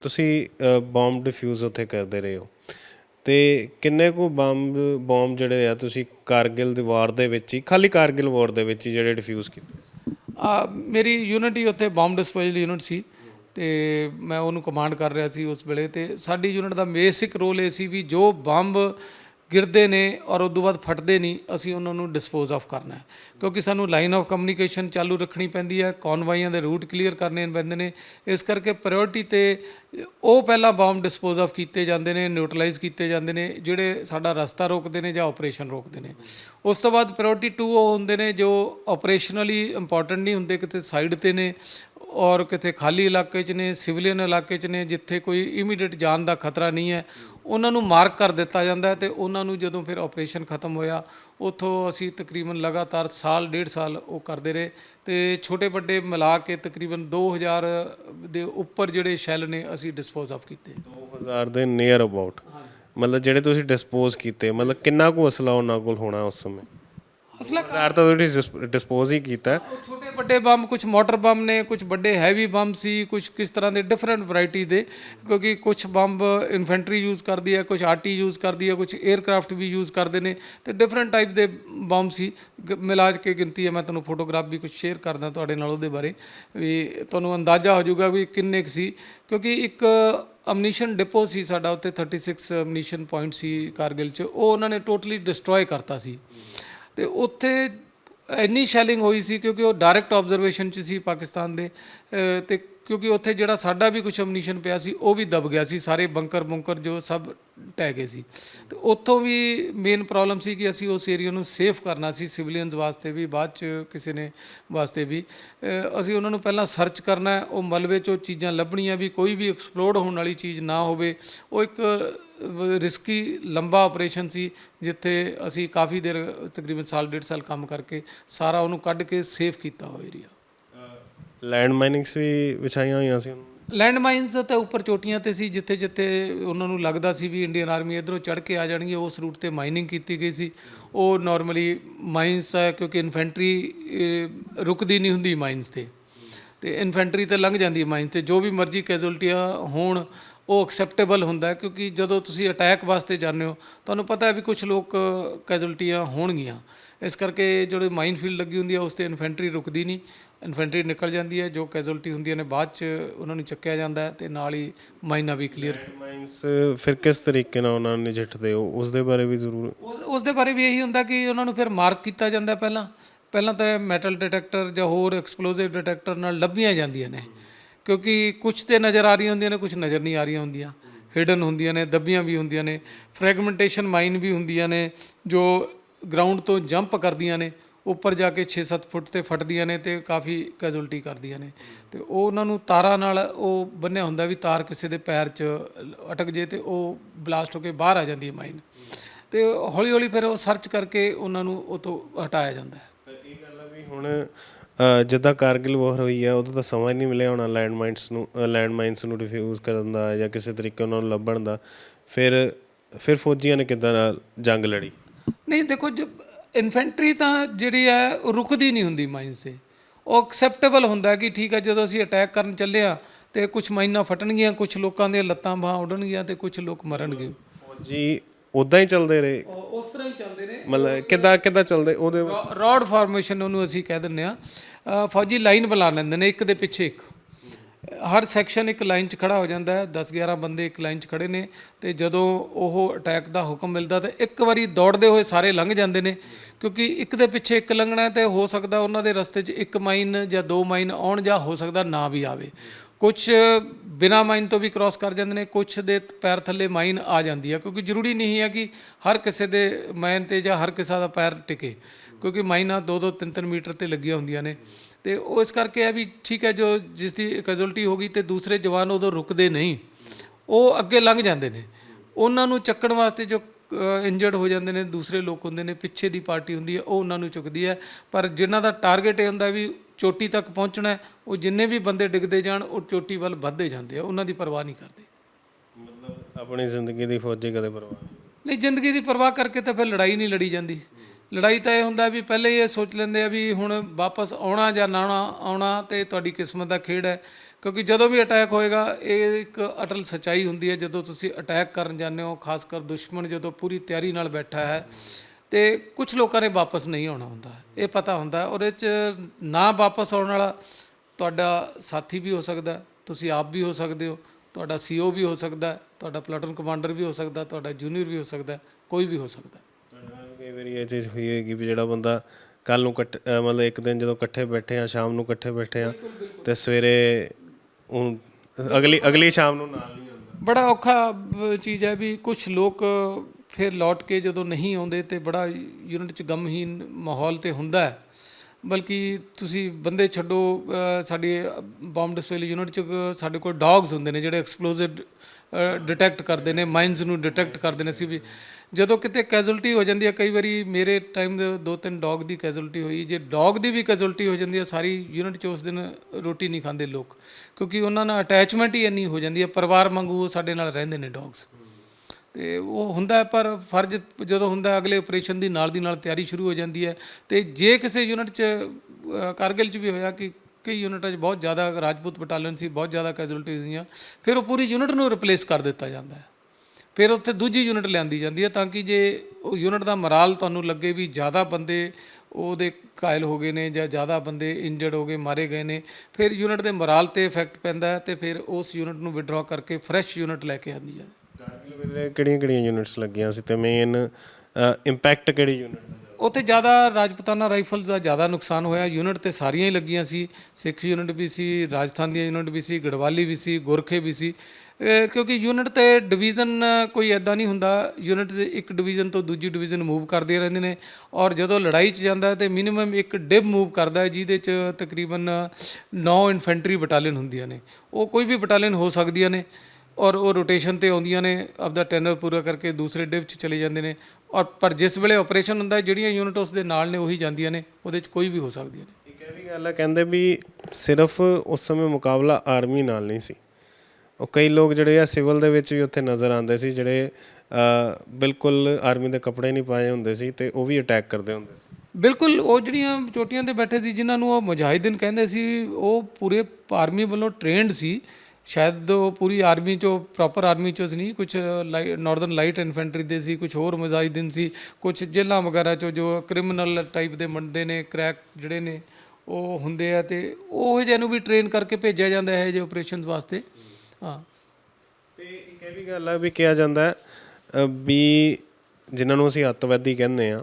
ਤੁਸੀਂ bomb defuse ਉੱਥੇ ਕਰਦੇ ਰਹੇ ਹੋ। ਤੇ ਕਿੰਨੇ ਕੁ ਬੰਬ ਬੰਬ ਜਿਹੜੇ ਆ, ਤੁਸੀਂ ਕਾਰਗਿਲ ਦੀ ਵਾਰ ਦੇ ਵਿੱਚ ਹੀ, ਖਾਲੀ ਕਾਰਗਿਲ ਵਾਰ ਦੇ ਵਿੱਚ ਹੀ ਜਿਹੜੇ ਡਿਫਿਊਜ਼ ਕੀਤੇ? ਆ ਮੇਰੀ ਯੂਨਿਟ ਹੀ ਉੱਥੇ ਬੰਬ ਡਿਸਪੋਜ਼ਲ ਯੂਨਿਟ ਸੀ। ਤੇ ਮੈਂ ਉਹਨੂੰ ਕਮਾਂਡ ਕਰ ਰਿਹਾ ਸੀ ਉਸ ਵੇਲੇ। ਤੇ ਸਾਡੀ ਯੂਨਿਟ ਦਾ ਬੇਸਿਕ ਰੋਲ ਇਹ ਸੀ ਵੀ ਜੋ ਬੰਬ ਗਿਰਦੇ ਨੇ ਔਰ ਉਸ ਤੋਂ ਬਾਅਦ ਫਟਦੇ ਨਹੀਂ, ਅਸੀਂ ਉਹਨਾਂ ਨੂੰ ਡਿਸਪੋਜ਼ ਆਫ ਕਰਨਾ ਹੈ। ਕਿਉਂਕਿ ਸਾਨੂੰ ਲਾਈਨ ਆਫ ਕਮਿਊਨੀਕੇਸ਼ਨ ਚਾਲੂ ਰੱਖਣੀ ਪੈਂਦੀ ਹੈ ਕਨਵਾਈਆਂ ਦੇ ਰੂਟ ਕਲੀਅਰ ਕਰਨੇ ਪੈਂਦੇ ਨੇ। ਇਸ ਕਰਕੇ ਪ੍ਰਾਇੋਰਟੀ ਤੇ ਉਹ ਪਹਿਲਾਂ ਬੰਬ ਡਿਸਪੋਜ਼ ਆਫ ਕੀਤੇ ਜਾਂਦੇ ਨੇ ਨਿਊਟਰਲਾਈਜ਼ ਕੀਤੇ ਜਾਂਦੇ ਨੇ, ਜਿਹੜੇ ਸਾਡਾ ਰਸਤਾ ਰੋਕਦੇ ਨੇ ਜਾਂ ਆਪਰੇਸ਼ਨ ਰੋਕਦੇ ਨੇ। ਉਸ ਤੋਂ ਬਾਅਦ ਪ੍ਰਾਇੋਰਟੀ 2 ਉਹ ਹੁੰਦੇ ਨੇ ਜੋ ਆਪਰੇਸ਼ਨਲੀ ਇੰਪੋਰਟੈਂਟ ਨਹੀਂ ਹੁੰਦੇ, ਕਿਤੇ ਸਾਈਡ ਤੇ ਨੇ ਔਰ ਕਿਤੇ ਖਾਲੀ ਇਲਾਕੇ 'ਚ ਨੇ ਸਿਵਲੀਅਨ ਇਲਾਕੇ 'ਚ ਨੇ, ਜਿੱਥੇ ਕੋਈ ਇਮੀਡੀਏਟ ਜਾਨ ਦਾ ਖਤਰਾ ਨਹੀਂ ਹੈ ਉਹਨਾਂ ਨੂੰ ਮਾਰਕ ਕਰ ਦਿੱਤਾ ਜਾਂਦਾ ਤੇ ਉਹਨਾਂ ਨੂੰ ਜਦੋਂ ਫਿਰ ਆਪਰੇਸ਼ਨ ਖਤਮ ਹੋਇਆ ਉੱਥੋਂ ਅਸੀਂ ਤਕਰੀਬਨ ਲਗਾਤਾਰ ਸਾਲ ਡੇਢ ਸਾਲ ਉਹ ਕਰਦੇ ਰਹੇ ਤੇ ਛੋਟੇ ਵੱਡੇ ਮਿਲਾ ਕੇ ਤਕਰੀਬਨ 2000 ਦੇ ਉੱਪਰ ਜਿਹੜੇ ਸ਼ੈੱਲ ਨੇ ਅਸੀਂ ਡਿਸਪੋਜ਼ ਆਫ ਕੀਤੇ। 2000 ਦੇ ਨੀਅਰ ਅਬਾਊਟ ਮਤਲਬ ਜਿਹੜੇ ਤੁਸੀਂ ਡਿਸਪੋਜ਼ ਕੀਤੇ ਮਤਲਬ ਕਿੰਨਾ ਕੁ ਅਸਲਾ ਉਹਨਾਂ ਕੋਲ ਹੋਣਾ ਉਸ ਸਮੇਂ? ਅਸਲਾ 2000 ਤਾਂ ਤੁਸੀਂ ਡਿਸਪੋਜ਼ ਹੀ ਕੀਤਾ। ਛੋਟੇ ਵੱਡੇ ਬੰਬ ਕੁਝ ਮੋਟਰ ਬੰਬ ਨੇ ਕੁਝ ਵੱਡੇ ਹੈਵੀ ਬੰਬ ਸੀ ਕੁਝ ਕਿਸ ਤਰ੍ਹਾਂ ਦੇ ਡਿਫਰੈਂਟ ਵੈਰਾਈਟੀ ਦੇ ਕਿਉਂਕਿ ਕੁਝ ਬੰਬ ਇਨਫੈਂਟਰੀ ਯੂਜ਼ ਕਰਦੀ ਹੈ ਕੁਝ ਆਰਟੀ ਯੂਜ਼ ਕਰਦੀ ਹੈ ਕੁਝ 에ਅਰਕ੍ਰਾਫਟ ਵੀ ਯੂਜ਼ ਕਰਦੇ ਨੇ ਤੇ ਡਿਫਰੈਂਟ ਟਾਈਪ ਦੇ ਬੰਬ ਸੀ। ਗ- ਮਿਲਾ ਕੇ ਗਿਣਤੀ ਹੈ ਮੈਂ ਤੁਹਾਨੂੰ ਫੋਟੋਗ੍ਰਾਫ ਵੀ ਕੁਝ ਸ਼ੇਅਰ ਕਰਦਾ ਤੁਹਾਡੇ ਨਾਲ ਉਹਦੇ ਬਾਰੇ ਵੀ ਤੁਹਾਨੂੰ ਅੰਦਾਜ਼ਾ ਹੋ ਜਾਊਗਾ ਵੀ ਕਿੰਨੇ ਕੁ ਸੀ ਕਿਉਂਕਿ ਇੱਕ ਅਮਨੀਸ਼ਨ ਡਿਪੋ ਸੀ ਸਾਡਾ ਉੱਤੇ 36 ਅਮਨੀਸ਼ਨ ਪੁਆਇੰਟ ਸੀ ਕਾਰਗਿਲ 'ਚ ਉਹ ਉਹਨਾਂ ਨੇ ਟੋਟਲੀ ਡਿਸਟਰੋਏ ਕਰਤਾ ਸੀ। ਤੇ ਉੱਥੇ ਇੰਨੀ ਸ਼ੈਲਿੰਗ ਹੋਈ ਸੀ ਕਿਉਂਕਿ ਉਹ ਡਾਇਰੈਕਟ ਆਬਜ਼ਰਵੇਸ਼ਨ 'ਚ ਸੀ ਪਾਕਿਸਤਾਨ ਦੇ ਅ, ਤੇ ਕਿਉਂਕਿ ਉੱਥੇ ਜਿਹੜਾ ਸਾਡਾ ਵੀ ਕੁਝ ਅਮਨੀਸ਼ਨ ਪਿਆ ਸੀ, ਉਹ ਵੀ ਦਬ ਗਿਆ ਸੀ, ਸਾਰੇ ਬੰਕਰ ਬੰਕਰ ਜੋ ਸਭ ਟਹਿ ਗਏ ਸੀ। ਤੇ ਉੱਥੋਂ ਵੀ ਮੇਨ ਪ੍ਰੋਬਲਮ ਸੀ ਕਿ ਅਸੀਂ ਉਸ ਏਰੀਆ ਨੂੰ ਸੇਫ ਕਰਨਾ ਸੀ ਸਿਵਲੀਅਨਸ ਵਾਸਤੇ ਵੀ, ਬਾਅਦ ਚ ਕਿਸੇ ਨੇ ਵਾਸਤੇ ਵੀ। ਅਸੀਂ ਉਹਨਾਂ ਨੂੰ ਪਹਿਲਾਂ ਸਰਚ ਕਰਨਾ, ਉਹ ਮਲਬੇ 'ਚੋਂ ਚੀਜ਼ਾਂ ਲੱਭਣੀਆਂ ਵੀ, ਕੋਈ ਵੀ ਐਕਸਪਲੋਰਡ ਹੋਣ ਵਾਲੀ ਚੀਜ਼ ਨਾ ਹੋਵੇ, ਉਹ ਇੱਕ ਰਿਸਕੀ ਲੰਬਾ ਆਪਰੇਸ਼ਨ ਸੀ, ਜਿੱਥੇ ਅਸੀਂ ਕਾਫੀ ਦੇਰ ਤਕਰੀਬਨ ਸਾਲ, ਡੇਢ ਸਾਲ ਕੰਮ ਕਰਕੇ ਸਾਰਾ ਉਹਨੂੰ ਕੱਢ ਕੇ ਸੇਫ ਕੀਤਾ ਉਹ ਏਰੀਆ ਲੈਂਡ ਮਾਈਨਿੰਗਸ ਵੀ ਵਿਛਾਈਆਂ ਹੋਈਆਂ ਸੀ ਲੈਂਡ ਮਾਈਨਸ ਤੇ ਉੱਪਰ ਚੋਟੀਆਂ ਤੇ ਸੀ, ਜਿੱਥੇ ਜਿੱਥੇ ਉਹਨਾਂ ਨੂੰ ਲੱਗਦਾ ਸੀ ਵੀ ਇੰਡੀਅਨ ਆਰਮੀ ਇਧਰੋਂ ਚੜ ਕੇ ਆ ਜਾਣਗੇ, ਉਸ ਰੂਟ ਤੇ ਮਾਈਨਿੰਗ ਕੀਤੀ ਗਈ ਸੀ। ਉਹ ਨਾਰਮਲੀ ਮਾਈਨਸ ਹੈ ਕਿਉਂਕਿ ਇਨਫੈਂਟਰੀ ਰੁਕਦੀ ਨਹੀਂ ਹੁੰਦੀ ਮਾਈਨਸ ਤੇ। ਤੇ ਇਨਫੈਂਟਰੀ ਤੇ ਲੰਘ ਜਾਂਦੀ ਹੈ ਮਾਈਨਸ ਤੇ। ਜੋ ਵੀ ਮਰਜ਼ੀ ਕੈਜੁਅਲਟੀਆਂ ਹੋਣ, ਉਹ ਐਕਸੈਪਟੇਬਲ ਹੁੰਦਾ ਕਿਉਂਕਿ ਜਦੋਂ ਤੁਸੀਂ ਅਟੈਕ ਵਾਸਤੇ ਜਾਂਦੇ ਹੋ, ਤੁਹਾਨੂੰ ਪਤਾ ਹੈ ਵੀ ਕੁਝ ਲੋਕ ਕੈਜੁਅਲਟੀਆਂ ਹੋਣਗੀਆਂ। ਇਸ ਕਰਕੇ ਜਿਹੜੇ ਮਾਈਨ ਫੀਲਡ ਲੱਗੀ ਹੁੰਦੀ ਹੈ ਉਸ ਤੇ ਇਨਫੈਂਟਰੀ ਰੁਕਦੀ ਨਹੀਂ। ਇਨਫੈਂਟਰੀ ਨਿਕਲ ਜਾਂਦੀ ਹੈ ਜੋ ਕੈਜੁਅਲਟੀ ਹੁੰਦੀਆਂ ਨੇ ਬਾਅਦ ਚ ਉਹਨਾਂ ਨੂੰ ਚੱਕਿਆ ਜਾਂਦਾ ਹੈ ਤੇ ਨਾਲ ਹੀ ਮਾਈਨਾ ਵੀ ਕਲੀਅਰ ਮਾਈਨਸ ਫਿਰ ਕਿਸ ਤਰੀਕੇ ਨਾਲ ਉਹਨਾਂ ਨੂੰ ਨਜਿੱਠਦੇ ਹੋ? ਉਸ ਦੇ ਬਾਰੇ ਵੀ ਜ਼ਰੂਰ। ਉਸ ਦੇ ਬਾਰੇ ਵੀ ਇਹੀ ਹੁੰਦਾ ਕਿ ਉਹਨਾਂ ਨੂੰ ਫਿਰ ਮਾਰਕ ਕੀਤਾ ਜਾਂਦਾ ਪਹਿਲਾਂ। ਪਹਿਲਾਂ ਤਾਂ ਮੈਟਲ ਡਿਟੈਕਟਰ ਜਾਂ ਹੋਰ ਐਕਸਪਲੋਸਿਵ ਡਿਟੈਕਟਰ ਨਾਲ ਲੱਭੀਆਂ ਜਾਂਦੀਆਂ ਨੇ। ਕਿਉਂਕਿ ਕੁਝ ਤੇ ਨਜ਼ਰ ਆ ਰਹੀਆਂ ਹੁੰਦੀਆਂ ਨੇ ਕੁਝ ਨਜ਼ਰ ਨਹੀਂ ਆ ਰਹੀਆਂ ਹੁੰਦੀਆਂ। ਹਿਡਨ ਹੁੰਦੀਆਂ ਨੇ ਦੱਬੀਆਂ ਵੀ ਹੁੰਦੀਆਂ ਨੇ। ਫ੍ਰੈਗਮੈਂਟੇਸ਼ਨ ਮਾਈਨ ਵੀ ਹੁੰਦੀਆਂ ਨੇ ਜੋ ਗਰਾਊਂਡ ਤੋਂ ਜੰਪ ਕਰਦੀਆਂ ਨੇ, ਉੱਪਰ ਜਾ ਕੇ 6-7 ਫੁੱਟ ਤੇ ਫਟਦੀਆਂ ਨੇ ਤੇ ਕਾਫੀ ਕੈਜੁਅਲਟੀ ਕਰਦੀਆਂ ਨੇ। ਤੇ ਉਹ ਉਹਨਾਂ ਨੂੰ ਤਾਰਾਂ ਨਾਲ ਉਹ ਬੰਨਿਆ ਹੁੰਦਾ ਵੀ ਤਾਰ ਕਿਸੇ ਦੇ ਪੈਰ 'ਚ ਅਟਕ ਜੇ ਤੇ ਉਹ ਬਲਾਸਟ ਹੋ ਕੇ ਬਾਹਰ ਆ ਜਾਂਦੀ ਹੈ ਮਾਈਨ ਤੇ ਹੌਲੀ ਹੌਲੀ ਫਿਰ ਉਹ ਸਰਚ ਕਰਕੇ ਉਹਨਾਂ ਨੂੰ ਉਹ ਤੋਂ ਹਟਾਇਆ ਜਾਂਦਾ ਹੈ। ਇਹ ਗੱਲ ਆ ਵੀ ਹੁਣ ਜਿੱਦਾਂ ਕਾਰਗਿਲ ਵਾਰ ਹੋਈ ਆ, ਉਦੋਂ ਤਾਂ ਸਮਾਂ ਹੀ ਨਹੀਂ ਮਿਲਿਆ ਹੋਣਾ ਲੈਂਡ ਮਾਈਨਸ ਨੂੰ ਲੈਂਡ ਮਾਈਨਸ ਨੂੰ ਡਿਫਿਊਜ਼ ਕਰਨ ਦਾ ਜਾਂ ਕਿਸੇ ਤਰੀਕੇ ਉਹਨਾਂ ਨੂੰ ਲੱਭਣ ਦਾ। ਫਿਰ ਫਿਰ ਫੌਜੀਆਂ ਨੇ ਕਿੱਦਾਂ ਨਾਲ ਜੰਗ ਲੜੀ? ਨਹੀਂ ਦੇਖੋ ਜ ਇਨਫੈਂਟਰੀ ਤਾਂ ਜਿਹੜੀ ਹੈ ਉਹ ਰੁਕਦੀ ਨਹੀਂ ਹੁੰਦੀ ਮਾਈਨ ਸੇ ਉਹ ਐਕਸੈਪਟੇਬਲ ਹੁੰਦਾ ਕਿ ਠੀਕ ਹੈ ਜਦੋਂ ਅਸੀਂ ਅਟੈਕ ਕਰਨ ਚੱਲੇ ਆ ਤੇ ਕੁਝ ਮਾਈਨਾਂ ਫਟਣਗੀਆਂ ਕੁਝ ਲੋਕਾਂ ਦੀਆਂ ਲੱਤਾਂ ਬਾਹਾਂ ਉੱਡਣਗੀਆਂ ਤੇ ਕੁਝ ਲੋਕ ਮਰਨਗੇ। ਫੌਜੀ ਉਦਾਂ ਹੀ ਚੱਲਦੇ ਰਹੇ? ਉਸ ਤਰ੍ਹਾਂ ਹੀ ਚੱਲਦੇ ਨੇ ਮਤਲਬ ਕਿੱਦਾਂ ਕਿੱਦਾਂ ਚੱਲਦੇ? ਉਹਦੇ ਰੋਡ ਫਾਰਮੇਸ਼ਨ ਉਹਨੂੰ ਅਸੀਂ ਕਹਿ ਦਿੰਦੇ ਆ ਫੌਜੀ ਲਾਈਨ ਬਣਾ ਲੈਂਦੇ ਨੇ ਇੱਕ ਦੇ ਪਿੱਛੇ ਇੱਕ। ਹਰ ਸੈਕਸ਼ਨ ਇੱਕ ਲਾਈਨ 'ਚ ਖੜਾ ਹੋ ਜਾਂਦਾ ਹੈ 10 11 ਬੰਦੇ ਇੱਕ ਲਾਈਨ 'ਚ ਖੜੇ ਨੇ ਤੇ ਜਦੋਂ ਉਹ ਅਟੈਕ ਦਾ ਹੁਕਮ ਮਿਲਦਾ ਤਾਂ ਇੱਕ ਵਾਰੀ ਦੌੜਦੇ ਹੋਏ ਸਾਰੇ ਲੰਘ ਜਾਂਦੇ ਨੇ, ਕਿਉਂਕਿ ਇੱਕ ਦੇ ਪਿੱਛੇ ਇੱਕ ਲੰਘਣਾ ਹੈ ਤੇ ਹੋ ਸਕਦਾ ਉਹਨਾਂ ਦੇ ਰਸਤੇ 'ਚ ਇੱਕ ਮਾਈਨ ਜਾਂ ਦੋ ਮਾਈਨ ਆਉਣ ਜਾਂ ਹੋ ਸਕਦਾ ਨਾ ਵੀ ਆਵੇ। ਕੁਝ ਬਿਨਾ ਮਾਈਨ ਤੋਂ ਵੀ ਕ੍ਰਾਸ ਕਰ ਜਾਂਦੇ ਨੇ ਕੁਝ ਦੇ ਪੈਰ ਥੱਲੇ ਮਾਈਨ ਆ ਜਾਂਦੀ ਹੈ, ਕਿਉਂਕਿ ਜ਼ਰੂਰੀ ਨਹੀਂ ਹੈ ਕਿ ਹਰ ਕਿਸੇ ਦੇ ਮਾਈਨ ਤੇ ਜਾਂ ਹਰ ਕਿਸੇ ਦਾ ਪੈਰ ਟਿਕੇ, ਕਿਉਂਕਿ ਮਾਈਨਾਂ 2-2 3-3 ਮੀਟਰ ਤੇ ਲੱਗੀਆਂ ਹੁੰਦੀਆਂ ਨੇ। ਤੇ ਉਹ ਇਸ ਕਰਕੇ ਆ ਵੀ ਠੀਕ ਹੈ ਜੋ ਜਿਸ ਦੀ ਕੈਜੁਅਲਟੀ ਹੋ ਗਈ ਤੇ ਦੂਸਰੇ ਜਵਾਨ ਉਦੋਂ ਰੁਕਦੇ ਨਹੀਂ। ਉਹ ਅੱਗੇ ਲੰਘ ਜਾਂਦੇ ਨੇ। ਉਹਨਾਂ ਨੂੰ ਚੱਕਣ ਵਾਸਤੇ ਜੋ ਇੰਜਰਡ ਹੋ ਜਾਂਦੇ ਨੇ ਦੂਸਰੇ ਲੋਕ ਹੁੰਦੇ ਨੇ ਪਿੱਛੇ ਦੀ ਪਾਰਟੀ ਹੁੰਦੀ ਹੈ ਉਹ ਉਹਨਾਂ ਨੂੰ ਚੁੱਕਦੀ ਹੈ। ਪਰ ਜਿਨ੍ਹਾਂ ਦਾ ਟਾਰਗੇਟ ਇਹ ਹੁੰਦਾ ਵੀ ਚੋਟੀ ਤੱਕ ਪਹੁੰਚਣਾ ਹੈ, ਉਹ ਜਿੰਨੇ ਵੀ ਬੰਦੇ ਡਿੱਗਦੇ ਜਾਣ ਉਹ ਚੋਟੀ ਵੱਲ ਵੱਧਦੇ ਜਾਂਦੇ ਆ ਉਹਨਾਂ ਦੀ ਪਰਵਾਹ ਨਹੀਂ ਕਰਦੇ। ਮਤਲਬ ਆਪਣੀ ਜ਼ਿੰਦਗੀ ਦੀ ਫੌਜੀ ਕਦੇ ਪਰਵਾਹ ਨਹੀਂ ਜ਼ਿੰਦਗੀ ਦੀ ਪਰਵਾਹ ਕਰਕੇ ਤਾਂ ਫਿਰ ਲੜਾਈ ਨਹੀਂ ਲੜੀ ਜਾਂਦੀ। ਲੜਾਈ ਤਾਂ ਇਹ ਹੁੰਦਾ ਵੀ ਪਹਿਲੇ ਹੀ ਇਹ ਸੋਚ ਲੈਂਦੇ ਆ ਵੀ ਹੁਣ ਵਾਪਸ ਆਉਣਾ ਜਾਂ ਨਾ ਆਉਣਾ ਆਉਣਾ ਤੇ ਤੁਹਾਡੀ ਕਿਸਮਤ ਦਾ ਖੇਡ ਹੈ। ਕਿਉਂਕਿ ਜਦੋਂ ਵੀ ਅਟੈਕ ਹੋਏਗਾ, ਇਹ ਇੱਕ ਅਟਲ ਸਚਾਈ ਹੁੰਦੀ ਹੈ, ਜਦੋਂ ਤੁਸੀਂ ਅਟੈਕ ਕਰਨ ਜਾਂਦੇ ਹੋ ਖਾਸ ਕਰ ਦੁਸ਼ਮਣ ਜਦੋਂ ਪੂਰੀ ਤਿਆਰੀ ਨਾਲ ਬੈਠਾ ਹੈ, ਤੇ ਕੁਝ ਲੋਕਾਂ ਨੇ ਵਾਪਸ ਨਹੀਂ ਆਉਣਾ ਹੁੰਦਾ। ਇਹ ਪਤਾ ਹੁੰਦਾ ਉਹਦੇ ਚ ਨਾ ਵਾਪਸ ਆਉਣ ਵਾਲਾ ਤੁਹਾਡਾ ਸਾਥੀ ਵੀ ਹੋ ਸਕਦਾ ਤੁਸੀਂ ਆਪ ਵੀ ਹੋ ਸਕਦੇ ਹੋ, ਤੁਹਾਡਾ ਸੀਓ ਵੀ ਹੋ ਸਕਦਾ ਤੁਹਾਡਾ ਪਲਟਨ ਕਮਾਂਡਰ ਵੀ ਹੋ ਸਕਦਾ ਤੁਹਾਡਾ ਜੂਨੀਅਰ ਵੀ ਹੋ ਸਕਦਾ ਕੋਈ ਵੀ ਹੋ ਸਕਦਾ ਹੈ। ਤੁਹਾਡੇ ਨਾਲ ਵੀ ਕਈ ਵਾਰੀ ਇਹ ਚੀਜ਼ ਹੋਈ ਹੋਏਗੀ ਵੀ ਜਿਹੜਾ ਬੰਦਾ ਕੱਲ ਨੂੰ ਕੱਟ ਮਤਲਬ ਇੱਕ ਦਿਨ ਜਦੋਂ ਇਕੱਠੇ ਬੈਠੇ ਆ ਸ਼ਾਮ ਨੂੰ ਇਕੱਠੇ ਬੈਠੇ ਆ ਤੇ ਸਵੇਰੇ ਉਹ ਅਗਲੀ ਅਗਲੀ ਸ਼ਾਮ ਨੂੰ ਨਾਲ ਨਹੀਂ ਆਉਂਦਾ। ਬੜਾ ਔਖਾ ਚੀਜ਼ ਹੈ ਵੀ ਕੁਝ ਲੋਕ ਫਿਰ ਲੌਟ ਕੇ ਜਦੋਂ ਨਹੀਂ ਆਉਂਦੇ ਤੇ ਬੜਾ ਯੂਨਿਟ 'ਚ ਗਮਹੀਨ ਮਾਹੌਲ ਤੇ ਹੁੰਦਾ ਹੈ। ਬਲਕਿ ਤੁਸੀਂ ਬੰਦੇ ਛੱਡੋ ਅ, ਸਾਡੇ ਬੰਬ ਡਿਸਪਲੇ ਯੂਨਿਟ 'ਚ ਸਾਡੇ ਕੋਲ ਡੌਗਸ ਹੁੰਦੇ ਨੇ ਜਿਹੜੇ ਐਕਸਪਲੋਸਿਵ ਡਿਟੈਕਟ ਕਰਦੇ ਨੇ ਮਾਈਨਸ ਨੂੰ ਡਿਟੈਕਟ ਕਰਦੇ ਨੇ ਅਸੀਂ ਵੀ। ਜਦੋਂ ਕਿਤੇ ਕੈਜੁਅਲਟੀ ਹੋ ਜਾਂਦੀ ਹੈ, ਕਈ ਵਾਰੀ ਮੇਰੇ ਟਾਈਮ ਦੇ ਦੋ ਤਿੰਨ ਡੌਗ ਦੀ ਕੈਜੁਅਲਟੀ ਹੋਈ, ਜੇ ਡੌਗ ਦੀ ਵੀ ਕੈਜੁਅਲਟੀ ਹੋ ਜਾਂਦੀ ਹੈ, ਸਾਰੀ ਯੂਨਿਟ 'ਚ ਉਸ ਦਿਨ ਰੋਟੀ ਨਹੀਂ ਖਾਂਦੇ ਲੋਕ, ਕਿਉਂਕਿ ਉਹਨਾਂ ਨਾਲ ਅਟੈਚਮੈਂਟ ਹੀ ਇੰਨੀ ਹੋ ਜਾਂਦੀ ਹੈ, ਪਰਿਵਾਰ ਵਾਂਗੂ ਉਹ ਸਾਡੇ ਨਾਲ ਰਹਿੰਦੇ ਨੇ ਡੌਗਸ ਤੇ ਉਹ ਹੁੰਦਾ ਪਰ ਫਰਜ਼ ਜਦੋਂ ਹੁੰਦਾ ਅਗਲੇ ਆਪਰੇਸ਼ਨ ਦੀ ਨਾਲ ਦੀ ਨਾਲ ਤਿਆਰੀ ਸ਼ੁਰੂ ਹੋ ਜਾਂਦੀ ਹੈ। ਤੇ ਜੇ ਕਿਸੇ ਯੂਨਿਟ 'ਚ ਕਾਰਗਿਲ 'ਚ ਵੀ ਹੋਇਆ ਕਿ ਕਈ ਯੂਨਿਟਾਂ 'ਚ ਬਹੁਤ ਜ਼ਿਆਦਾ ਰਾਜਪੂਤ ਬਟਾਲੀਅਨ ਸੀ, ਬਹੁਤ ਜ਼ਿਆਦਾ ਕੈਜੁਅਲਟੀਜ਼ ਸੀਆਂ ਫਿਰ ਉਹ ਪੂਰੀ ਯੂਨਿਟ ਨੂੰ ਰਿਪਲੇਸ ਕਰ ਦਿੱਤਾ ਜਾਂਦਾ ਹੈ। ਫਿਰ ਉੱਥੇ ਦੂਜੀ ਯੂਨਿਟ ਲਿਆਂਦੀ ਜਾਂਦੀ ਹੈ ਤਾਂ ਕਿ ਜੇ ਉਹ ਯੂਨਿਟ ਦਾ ਮਰਾਲ ਤੁਹਾਨੂੰ ਲੱਗੇ ਵੀ ਜ਼ਿਆਦਾ ਬੰਦੇ ਉਹਦੇ ਕਾਇਲ ਹੋ ਗਏ ਨੇ ਜਾਂ ਜ਼ਿਆਦਾ ਬੰਦੇ ਇੰਜਰਡ ਹੋ ਗਏ, ਮਾਰੇ ਗਏ ਨੇ, ਫਿਰ ਯੂਨਿਟ ਦੇ ਮਰਾਲ ਤੇ ਇਫੈਕਟ ਪੈਂਦਾ ਹੈ ਤੇ ਫਿਰ ਉਸ ਯੂਨਿਟ ਨੂੰ ਵਿਡਰਾ ਕਰਕੇ ਫਰੈਸ਼ ਯੂਨਿਟ ਲੈ ਕੇ ਆਉਂਦੀ ਹੈ। ਵੇਲੇ ਕਿਹੜੀਆਂ ਕਿਹੜੀਆਂ ਯੂਨਿਟਸ ਲੱਗੀਆਂ ਸੀ ਤੇ ਮੇਨ ਇੰਪੈਕਟ ਕਿਹੜੀ ਯੂਨਿਟ ਦਾ? ਉੱਥੇ ਜ਼ਿਆਦਾ ਰਾਜਪੂਤਾਨਾ ਰਾਈਫਲਸ ਦਾ ਜ਼ਿਆਦਾ ਨੁਕਸਾਨ ਹੋਇਆ। ਯੂਨਿਟ ਤੇ ਸਾਰੀਆਂ ਹੀ ਲੱਗੀਆਂ ਸੀ। ਸਿੱਖ ਯੂਨਿਟ ਵੀ ਸੀ, ਰਾਜਸਥਾਨ ਦੀ ਯੂਨਿਟ ਵੀ ਸੀ, ਗੜਵਾਲੀ ਵੀ ਸੀ, ਗੁਰਖੇ ਵੀ ਸੀ। ਕਿਉਂਕਿ ਯੂਨਿਟ ਤੇ ਡਿਵੀਜ਼ਨ ਕੋਈ ਐਦਾਂ ਨਹੀਂ ਹੁੰਦਾ। ਯੂਨਿਟ ਇੱਕ ਡਿਵੀਜ਼ਨ ਤੋਂ ਦੂਜੀ ਡਿਵੀਜ਼ਨ ਮੂਵ ਕਰਦੇ ਰਹਿੰਦੇ ਨੇ ਔਰ ਜਦੋਂ ਲੜਾਈ 'ਚ ਜਾਂਦਾ ਹੈ ਤੇ ਮਿਨੀਮਮ ਇੱਕ ਡਿਬ ਮੂਵ ਕਰਦਾ ਹੈ, ਜਿਹਦੇ 'ਚ ਤਕਰੀਬਨ 9 ਇਨਫੈਂਟਰੀ ਬਟਾਲੀਅਨ ਹੁੰਦੀਆਂ ਨੇ। ਉਹ ਕੋਈ ਵੀ ਬਟਾਲੀਅਨ ਹੋ ਸਕਦੀਆਂ ਨੇ। ਔਰ ਉਹ ਰੋਟੇਸ਼ਨ ਤੇ ਆਉਂਦੀਆਂ ਨੇ ਆਪਦਾ ਟੈਨਰ ਪੂਰਾ ਕਰਕੇ ਦੂਸਰੇ ਡਿਵ 'ਚ ਚਲੇ ਜਾਂਦੇ ਨੇ। ਔਰ ਪਰ ਜਿਸ ਵੇਲੇ ਆਪਰੇਸ਼ਨ ਹੁੰਦਾ ਹੈ, ਜਿਹੜੀਆਂ ਯੂਨਿਟ ਉਸ ਦੇ ਨਾਲ ਨੇ ਉਹੀ ਜਾਂਦੀਆਂ ਨੇ ਉਹਦੇ 'ਚ ਕੋਈ ਵੀ ਹੋ ਸਕਦੀਆਂ ਨੇ। ਇੱਕ ਇਹ ਵੀ ਗੱਲ ਹੈ ਕਹਿੰਦੇ ਵੀ ਸਿਰਫ ਉਸ ਸਮੇਂ ਮੁਕਾਬਲਾ ਆਰਮੀ ਨਾਲ ਨਹੀਂ ਸੀ। ਉਹ ਕਈ ਲੋਕ ਜਿਹੜੇ ਆ ਸਿਵਲ ਦੇ ਵਿੱਚ ਵੀ ਉੱਥੇ ਨਜ਼ਰ ਆਉਂਦੇ ਸੀ ਜਿਹੜੇ ਬਿਲਕੁਲ ਆਰਮੀ ਦੇ ਕੱਪੜੇ ਨਹੀਂ ਪਾਏ ਹੁੰਦੇ ਸੀ ਤੇ ਉਹ ਵੀ ਅਟੈਕ ਕਰਦੇ ਹੁੰਦੇ ਸੀ। ਬਿਲਕੁਲ ਉਹ ਜਿਹੜੀਆਂ ਚੋਟੀਆਂ ਤੇ ਬੈਠੇ ਸੀ ਜਿਨ੍ਹਾਂ ਨੂੰ ਉਹ ਮੁਜਾਹਿਦੀਨ ਕਹਿੰਦੇ ਸੀ ਉਹ ਪੂਰੇ ਆਰਮੀ ਵੱਲੋਂ ਟ੍ਰੇਨਡ ਸੀ। ਸ਼ਾਇਦ ਉਹ ਪੂਰੀ ਆਰਮੀ ਚੋਂ ਪ੍ਰੋਪਰ ਆਰਮੀ ਚੋਂ ਸੀ ਨਹੀਂ ਕੁਝ ਨਾਰਦਰਨ ਲਾਈਟ ਇਨਫੈਂਟਰੀ ਦੇ ਸੀ ਕੁਝ ਹੋਰ ਮੁਜਾਹਿਦੀਨ ਸੀ ਕੁਝ ਜੇਲ੍ਹਾਂ ਵਗੈਰਾ ਚੋਂ ਜੋ ਕ੍ਰਿਮੀਨਲ ਟਾਈਪ ਦੇ ਬੰਦੇ ਨੇ ਕ੍ਰੈਕ ਜਿਹੜੇ ਨੇ, ਉਹ ਹੁੰਦੇ ਆ ਤੇ ਉਹ ਜਿਹੇ ਨੂੰ ਵੀ ਟ੍ਰੇਨ ਕਰਕੇ ਭੇਜਿਆ ਜਾਂਦਾ ਹੈ ਜੇ ਆਪਰੇਸ਼ਨਸ ਵਾਸਤੇ। ਹਾਂ। ਤੇ ਇੱਕ ਇਹ ਵੀ ਗੱਲ ਆ ਵੀ ਕਿਹਾ ਜਾਂਦਾ ਵੀ ਜਿਨ੍ਹਾਂ ਨੂੰ ਅਸੀਂ ਅੱਤਵਾਦੀ ਕਹਿੰਦੇ ਆ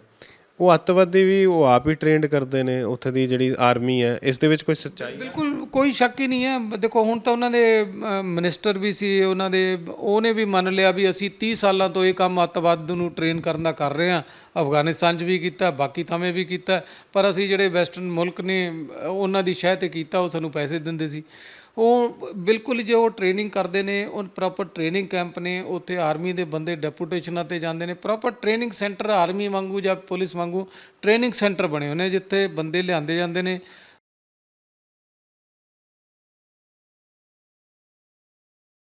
ਉਹ ਅੱਤਵਾਦੀ ਵੀ ਉਹ ਆਪ ਹੀ ਟ੍ਰੇਨਡ ਕਰਦੇ ਨੇ, ਉੱਥੇ ਦੀ ਜਿਹੜੀ ਆਰਮੀ ਹੈ, ਇਸ ਦੇ ਵਿੱਚ ਕੋਈ ਸੱਚਾਈ ਬਿਲਕੁਲ, ਕੋਈ ਸ਼ੱਕ ਹੀ ਨਹੀਂ ਹੈ। ਦੇਖੋ, ਹੁਣ ਤਾਂ ਉਹਨਾਂ ਦੇ ਮਿਨਿਸਟਰ ਵੀ ਸੀ, ਉਹਨਾਂ ਦੇ, ਉਹਨੇ ਵੀ ਮੰਨ ਲਿਆ ਵੀ ਅਸੀਂ 30 ਸਾਲਾਂ ਤੋਂ ਇਹ ਕੰਮ ਅੱਤਵਾਦ ਨੂੰ ਟ੍ਰੇਨ ਕਰਨ ਦਾ ਕਰ ਰਹੇ ਹਾਂ। ਅਫਗਾਨਿਸਤਾਨ 'ਚ ਵੀ ਕੀਤਾ, ਬਾਕੀ ਥਾਵੇਂ ਵੀ ਕੀਤਾ। ਪਰ ਅਸੀਂ ਜਿਹੜੇ ਵੈਸਟਰਨ ਮੁਲਕ ਨੇ, ਉਹਨਾਂ ਦੀ ਸ਼ਹਿ ਤੇ ਕੀਤਾ, ਉਹ ਸਾਨੂੰ ਪੈਸੇ ਦਿੰਦੇ ਸੀ। ਉਹ ਬਿਲਕੁਲ ਜੇ ਉਹ ਟ੍ਰੇਨਿੰਗ ਕਰਦੇ ਨੇ, ਉਹ ਪ੍ਰੋਪਰ ਟ੍ਰੇਨਿੰਗ ਕੈਂਪ ਨੇ, ਉੱਥੇ ਆਰਮੀ ਦੇ ਬੰਦੇ ਡੈਪੂਟੇਸ਼ਨਾਂ ਤੇ ਜਾਂਦੇ ਨੇ ਪ੍ਰੋਪਰ ਟ੍ਰੇਨਿੰਗ ਸੈਂਟਰ ਆਰਮੀ ਵਾਂਗੂ ਜਾਂ ਪੁਲਿਸ ਵਾਂਗੂ ਟ੍ਰੇਨਿੰਗ ਸੈਂਟਰ ਬਣੇ ਹੋਏ ਨੇ, ਜਿੱਥੇ ਬੰਦੇ ਲਿਆਂਦੇ ਜਾਂਦੇ ਨੇ।